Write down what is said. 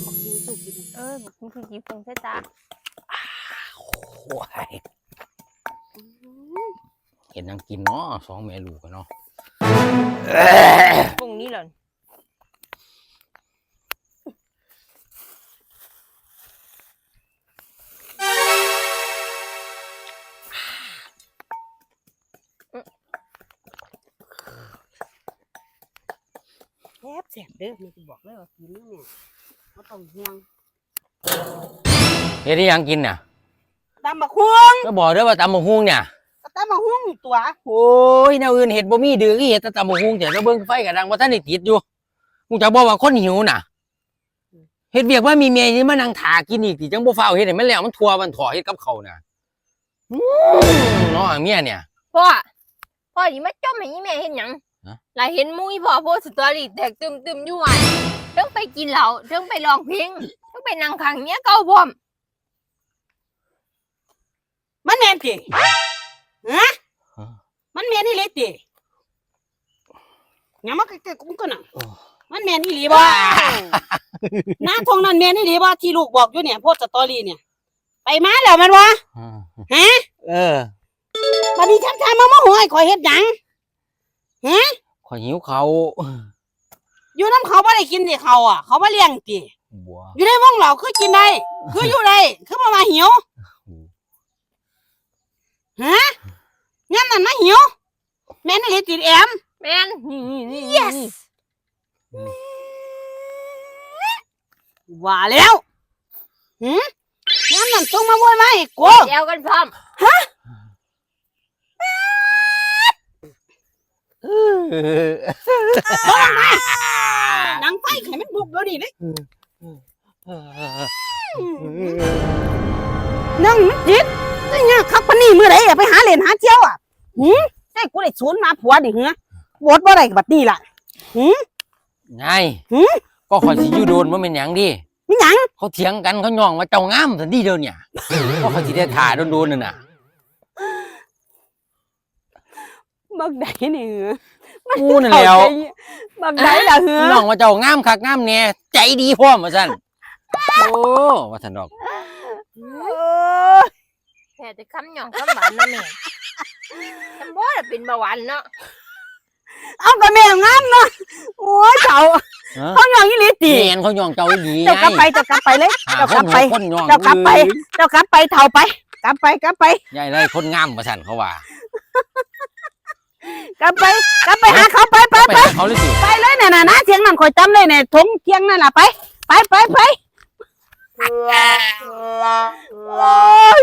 ำบักฮูสู้กินเออมันคือกีฟงใช่ตาโอ้ยเห็นนังกินเนาะสองแม่ลูกกันเนาะฟงนี้เหรอ嗯แซ่บแซ่บเด้อนี่สิบอกเลยว่ากินแล้วเนี่ย บ่ต้องห่วงเฮ็ดที่ยังกินน่ะตำบักฮวงก็บอกเด้อว่าตำบักฮุงเนี่ยก็ตำบักฮวงนี่ตัวโอ้ยแนวอื่นเห็ดบ่มีดื้อคือเห็ดแต่ตำบักฮุงแต่แล้วเบิ่งไฟกระดังว่าท่านได้ติดอยู่กูจะบอกว่าคนหิวน่ะเฮ็ดเวียกว่ามีเมียนี่มานั่งถากินอีกติจังบ่ฟ้าวเฮ็ดให้มันแล้วมันทัวมันถอเฮ็ดกับเขาวน่ะอืมเนาะเมียเนี่ยพ่อพ่อดิมาจ้อมให้อีแม่เห็นหยังฮะหลายเห็นมุ้ยพ่อโพสต์สตอรี่แตกตึมตึมๆอยู่วัน เรื่องไปกินเหล้าเรื่องไปร้องเพลงเรื่องไปนั่งขังเนี้ยเก่าพร้อมมันแม่นติฮะฮะมันแม่นอีหลีติหยังมาใกล้ๆกูก็น่ะโอ้มันแม่นอีหลีบ่หน้าทงนั้นแม่นอีหลีบ่ที่ลูกบอกอยู่เนี่ยโพสต์สตอรี่เนี่ย ไปมาแล้วแมันวะอืมฮะเออบัดนี้ทำทางมามาหวยข่อยเฮ็ดหยังขอยหิวเขาว อยู่น้ำเขาบ่ได้กินสิเขาอะ เขาบ่เลี้ยงติบัวอยู่ในวงเหล่าคือกินได้ คืออยู่ได้คือบ่มาหิวฮะยามนั้นมาหิวแม่นอีหลีติดแอมแม่นนี่นี่นี่ yes ว่าแล้วหืมยามนั้นส่งมาบ่มาอีกกูเดียวกันพร้อมเออห นังไฟไข่มันบุกเดี๋ยวนี้เด้เออนั่งมันจิตนี่ยคักปานนี้มื้อใดอะไปหาเล่นหาเที่ยวอะหืมให้กูได้สูนมาผัวดิเหรอโหวตบ่ได้กับบัดนี้ล่ะไงหืม ก็ขอยสิอยู่โดนว่าเป็นหยังดิมีหยังเขาเถียงกันเขาย่องว่าเจ้างามสันทีเดียวเนี่ยก็เขาสิได้ถ่าโดนๆนั่นน่ะ บักใดนี่เหร อกูนั่นแหล้วบักใดล่ะเหรอย่องว่าเจ้างามคักงามแน่ใจดีพร้อมว่าซั่นโอ้ว่าซั่นดอกเออแค่จะคำหย่องคำหวานนะแม่จำบ่ได้เป็นเบาหวานเนาะเอาก็แม่งามเนาะโอ้ยเจ้าฮะเขาหยองอีหลีติแม่นเขาย่องเจ้าอีหลีไงเจ้ากลับไปเจ้ากลับไปเลยหาเจ้าคกลันบไป คนย่องเจ้ากลับไป เจ้ากลับไปเท่าไป กลับไปกลับไปใหญ่ไรคนงามว่าซั่นเขาว่า กลับไปกลับไปหาเขาไปไปไปไปหาเขาเลยสิไปเลยเนี่ยนะนะเทียงนั่นคอยจำเลยเนี่ยทงเทียงนั่นล่ะไป ไปไปไปโอ้ย